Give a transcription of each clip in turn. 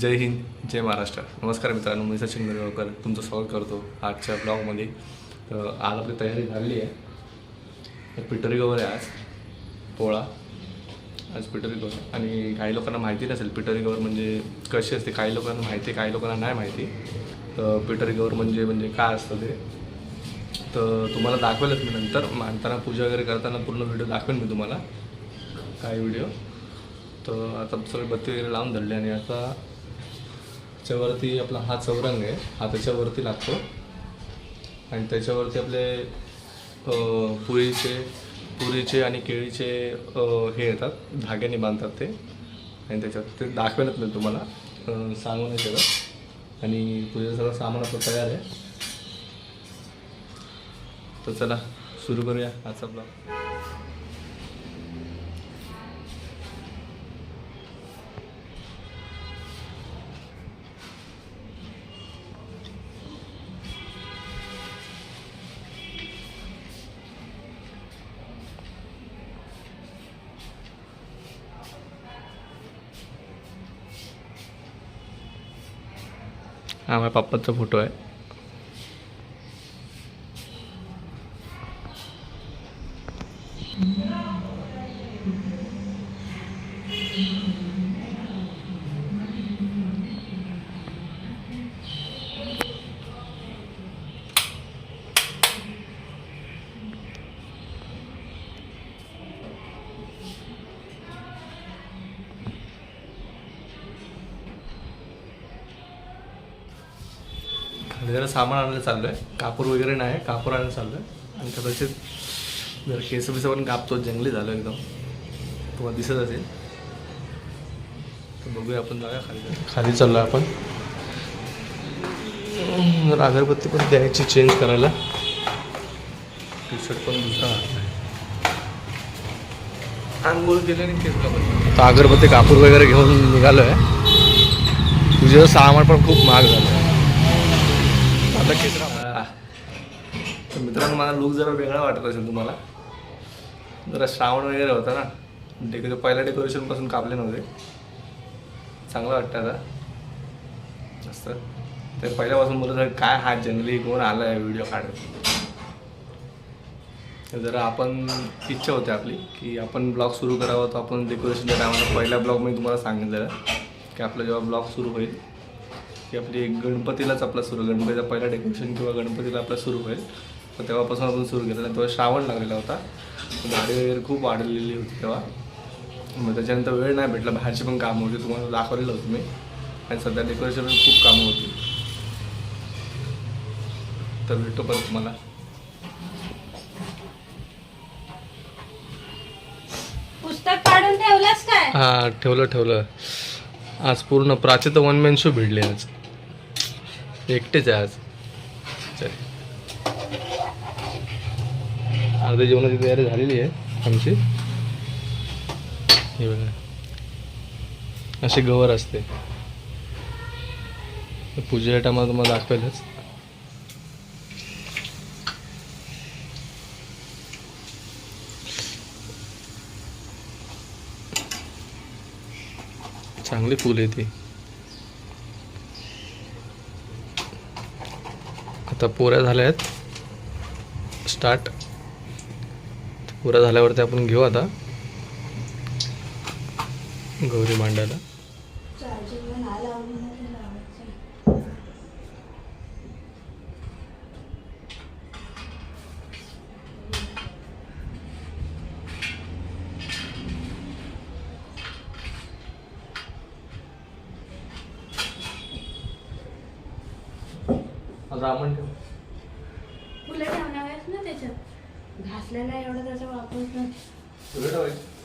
जय हिंद जय महाराष्ट्र. नमस्कार मित्रांनो मी सचिन नरेगावकर तुमचं स्वागत करतो आजच्या ब्लॉगमध्ये. तर आज आपली तयारी झालेली आहे. पिटरी गवर आहे आज पोळा. आज पिटरी गवर. आणि काही लोकांना माहिती नसेल पिटरी गवर म्हणजे कशी असते काही लोकांना माहिती काही लोकांना नाही माहिती. तर पिटरी गवर म्हणजे म्हणजे काय असतं ते? तर तुम्हाला दाखवेलच मी नंतर. मानताना पूजा वगैरे करताना पूर्ण व्हिडिओ दाखवेन मी तुम्हाला. काही व्हिडिओ. तर आता सगळे बत्ती वगैरे लावून धरले आणि आता त्याच्यावरती आपला हा चौरंग आहे हा त्याच्यावरती लागतो. आणि त्याच्यावरती आपले पुरीचे पुरीचे आणि केळीचे हे येतात धाग्याने बांधतात ते. आणि त्याच्यात ते दाखवेलच नाही तुम्हाला सांगून सांगू नाही त्याला आणि पूजेचं सगळं सामान आपलं तयार आहे. तर चला सुरू करूया आजचा ब्लॉग. हा माझ्या पप्पाचा फोटो आहे. जरा सामान आणायला चाललो आहे कापूर वगैरे नाही कापूर आणायला चाललो आहे आणि कदाचित जर केस बिस पण कापतो जंगली झालं एकदम तुम्हाला दिसत असेल. तर बघूया आपण जाऊया खाली. खाली चाललो आपण. जरा अगरबत्ती पण द्यायची चेंज करायला. टी शर्ट पण दुसरा आंघोळ केल्याने केस कापत अगरबत्ती कापूर वगैरे घेऊन निघालो आहे तुझं सामान पण खूप महाग झालं आहे नक्कीच तर मित्रांनो मला लुक जरा वेगळा वाटत असेल तुम्हाला. जरा श्रावण वगैरे होता ना. डेको पहिल्या डेकोरेशनपासून कापले नव्हते. चांगलं वाटतं आता. मस्त. तर पहिल्यापासून बोलत आहे, काय हा जंगली कोण आला आहे व्हिडिओ काढत जरा आपण इच्छा होते आपली की आपण ब्लॉग सुरू करावा. तर आपण डेकोरेशनच्या टायमाला पहिल्या ब्लॉग मी तुम्हाला सांगितलं की आपला जेव्हा ब्लॉग सुरू होईल की आपली एक गणपतीलाच आपला सुरू गणपतीचा पहिला डेकोरेशन किंवा गणपतीला आपला सुरू होईल. तर तेव्हापासून आपण सुरू केलं तेव्हा श्रावण लागलेला होता. गाडी वगैरे खूप वाढलेली होती तेव्हा. मग त्याच्यानंतर वेळ नाही भेटला बाहेरची पण कामं होती तुम्हाला दाखवलेलं होतं मी. आणि सध्या डेकोरेशन खूप कामं होती. तर भेटतो पण तुम्हाला. पुस्तक काढून ठेवलंस काय? हा ठेवलं ठेवलं. आज पूर्ण प्राची वन मॅन शो भिडले आज. एकटेच आहे आज. चल. अर्ध्या जेवणाची तयारी झालेली आहे आमची. हे बघा. असे गवर असते. पूजेच्या टायमाला तुम्हाला दाखवेलच. चांगली फुल येते आता पोऱ्या झाल्या आहेत स्टार्ट पोऱ्या झाल्यावरती आपण घेऊ आता. गौरी मांडायला रामण ठेव. फुलं ठेवणार आहेस ना त्याच्यात? घासलेला एवढा त्याचा वापर नाही तुला ठेवायचं.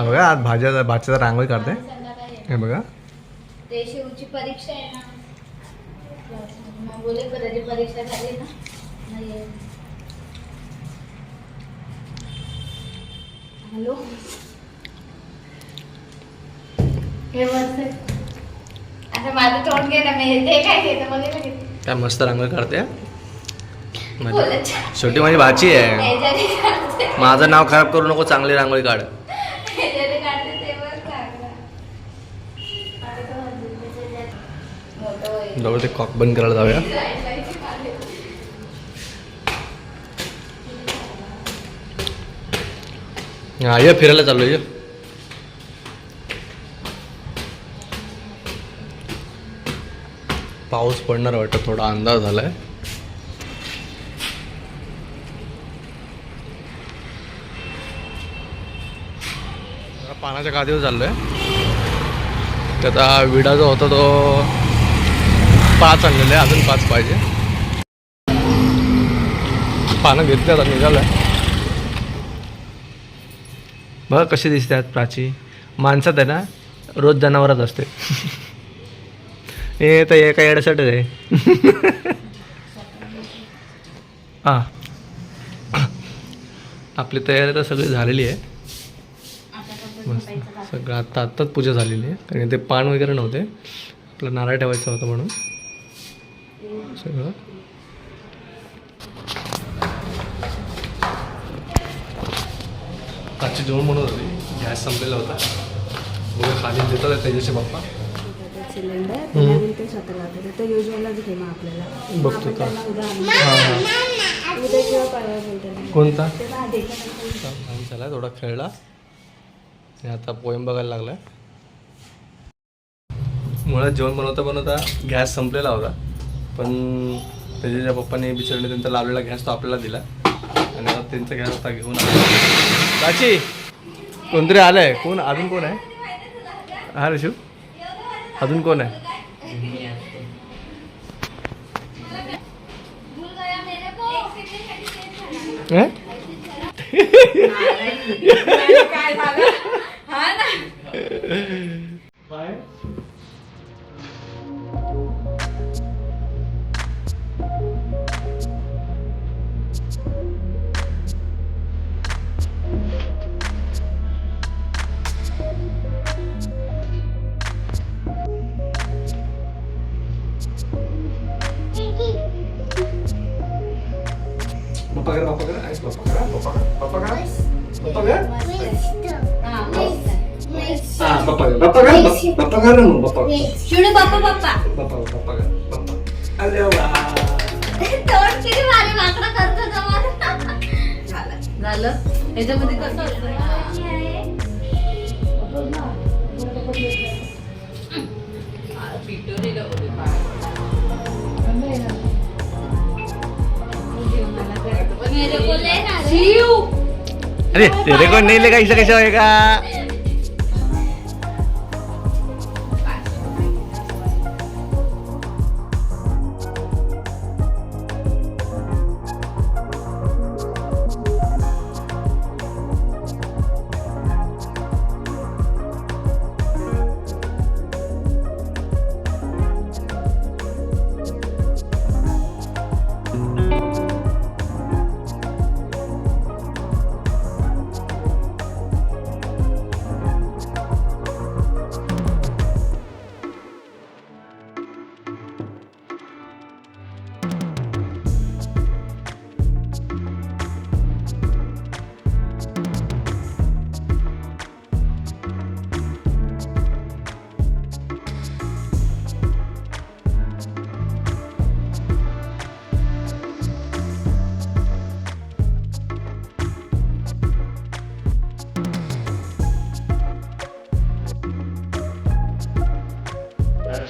हा बघा आज भाज्या भाच्याचा रांगोळी काढते. हे बघा ते शिवची परीक्षा आहे ना मग बोले कधी परीक्षा झाली ना नाही येत. हॅलो हे वर्ष आता माझं तोंड घे ना मी ते काय घेतं मस्त रांगोळी काढते माझी बोलायचं. शेवटी माझी भाची आहे. माझं नाव खराब करू नको चांगली रांगोळी काढ ह्याच्याने काढते तेव्हाच काढणार. आता तो अजून त्याच्यात मोठं ते कॉक बंद करायला जाऊया. हा ये फिरायला चाललो ये. पाऊस पडणार वाटतं थोडा अंदाज झालाय. जरा पानाच्या गादीवर चाललोय. त्याचा विडा जो होता तो पाच आणलेले आहे. अजून पाच पाहिजे. पानं घेतली आता निघालं बघा कशी दिसतात प्राची. माणसात आहे ना रोज जनावरात असते. हे तर एका येण्यासाठीच आहे. हां. आपली तयारी तर सगळी झालेली आहे. मस्त. सगळं आत्ता आत्ताच पूजा झालेली आहे. कारण ते पान वगैरे नव्हते. आपलं नारळ ठेवायचं होतं म्हणून. सगळं आजची जेवण म्हणत होती. गॅस संपलेला होता. बघा खाली देतात त्याच्याचे बाप्पा. सिलेंडर. युजवलच घे मग आपल्याला. मग बघतो का? हां हां. कोणता? झाला थोडा खेळला. आणि आता पोएम बघायला लागलाय. मुळात जेवण बनवता बनवता गॅस संपलेला होता. पण त्याच्या पप्पाने बिचारने त्यांचा लावलेला गॅस तो आपल्याला दिला. आणि आता त्यांचा गॅस आता घेऊन आला. प्राची कोणतरी आलंय? कोण? अजून कोण आहे? हा ऋषू? अजून कोण आहे? पप्पा करा ऐक, पप्पा करा पप्पा करा पप्पा करा पप्पा करा हा, मस्त. हा पप्पा करा पप्पा करा पप्पा करा ना पप्पा शिवडू बाप्पा बाप्पा पप्पा पप्पा करा पप्पा अरे वा तोंड किती भारी वाकडं करतो जमाना. झालं? याच्यामध्ये कसं असतं? अरे तेरे को नहीं लेगा ऐसा कैसे होएगा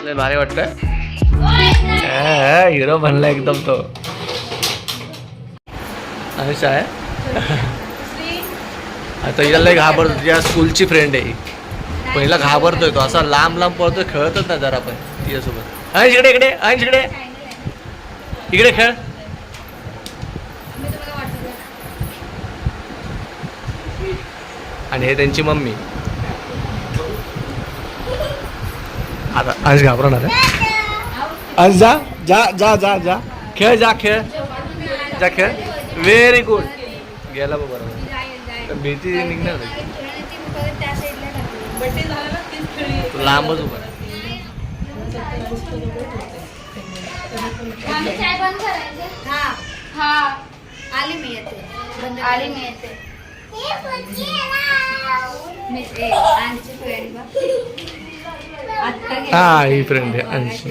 लय भारी वाटतं हिरो बनला एकदम तो. असं आहे. आता हिला लय घाबरतो तुझ्या स्कूलची फ्रेंड आहे. पहिला पण हिला घाबरतोय तो असा लांब लांब पळतोय खेळतच ना जरा पण तिच्यासोबत. इकडे इकडे आणि इकडे. इकडे खेळ. आणि हे त्यांची मम्मी. आता अंश घाबरणार आहे. अंश जा जा जा जा जा. खेळ जा खेळ. जा खेळ. व्हेरी गुड गेला बघ बरोबर. भीती निघणार लांबच उभा हा. हा. आली मी येते. आली मी येते. मी हा ही फ्रेंड आहे अंशी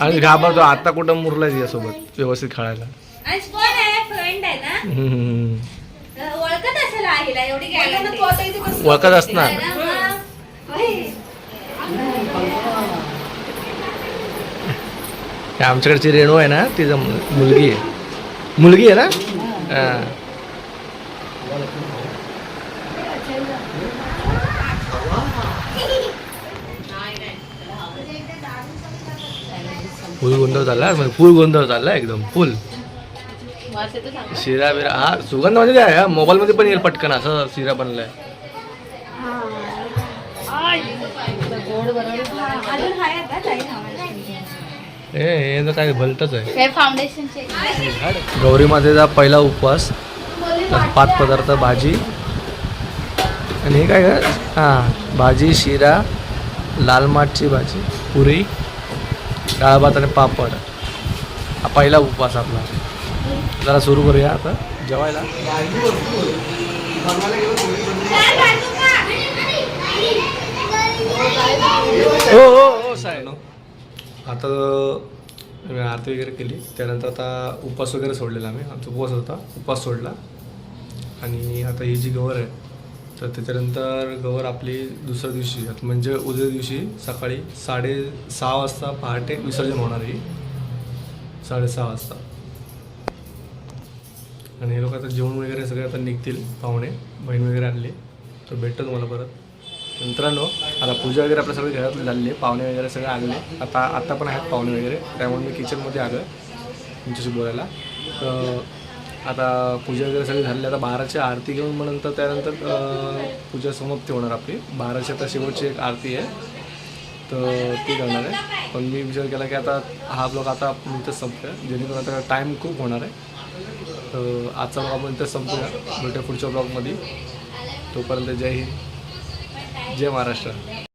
आणि घाबरतो आता कुठं मुरलाय तिच्यासोबत व्यवस्थित खेळायला अंश कोण आहे? फ्रेंड आहे ना? हम्म. ओळखत असणार. हे. आमच्याकडची रेणू आहे ना तिचं मुलगी आहे. मुलगी आहे ना हा. फुल गोंधळ झाला. म्हणजे फुल गोंधळ झाला एकदम फुल. शिरा बिरा हा सुगंध म्हणजे काय? मोबाईल मध्ये पण येईल पटकन असं शिरा बनलाय? हे. हे तर काय भलतच आहे. गौरी मातेचा पहिला उपवास. पाच पदार्थ भाजी. आणि हे काय का हां भाजी शिरा लाल माठची भाजी पुरी. डाळ भात आणि पापड. हा पहिला उपवास आपला. जरा सुरू करूया आता. जेवायला. हो हो हो साहेब. आता मी आरती वगैरे केली. त्यानंतर आता उपवास वगैरे सोडलेला आम्ही. आमचा उपवास होता. उपवास सोडला. आणि आता ही जी गवर आहे तर त्याच्यानंतर गवर आपली दुसऱ्या दिवशी म्हणजे उद्या दिवशी सकाळी साडे सहा वाजता पहाटे विसर्जन होणार आहे. साडेसहा वाजता. आणि हे लोक आता जेवण वगैरे सगळे आता निघतील पाहुणे बहीण वगैरे आणली. तर भेटतो तुम्हाला परत. मित्रांनो आता पूजा वगैरे आपल्या सगळे घरात झालेली पाहुणे वगैरे सगळे आले आता आत्ता पण आहेत पाहुणे वगैरे. त्यामुळे मी किचनमध्ये आलं तुमच्याशी बोलायला. तर आता पूजा वगैरे सगळी झालेली आता बाराची आरती घेऊन मग नंतर त्यानंतर पूजा समाप्ती होणार आपली. बाराची आता शेवटची एक आरती आहे. तर ती करणार आहे. पण मी विचार केला की आता हा ब्लॉग आता आपण इथंच संपूया. जेणेकरून आता टाईम खूप होणार आहे. तर आजचा ब्लॉग आपण इथंच संपूया. भेटूया पुढच्या ब्लॉगमध्ये. तोपर्यंत जय हिंद. जय महाराष्ट्र.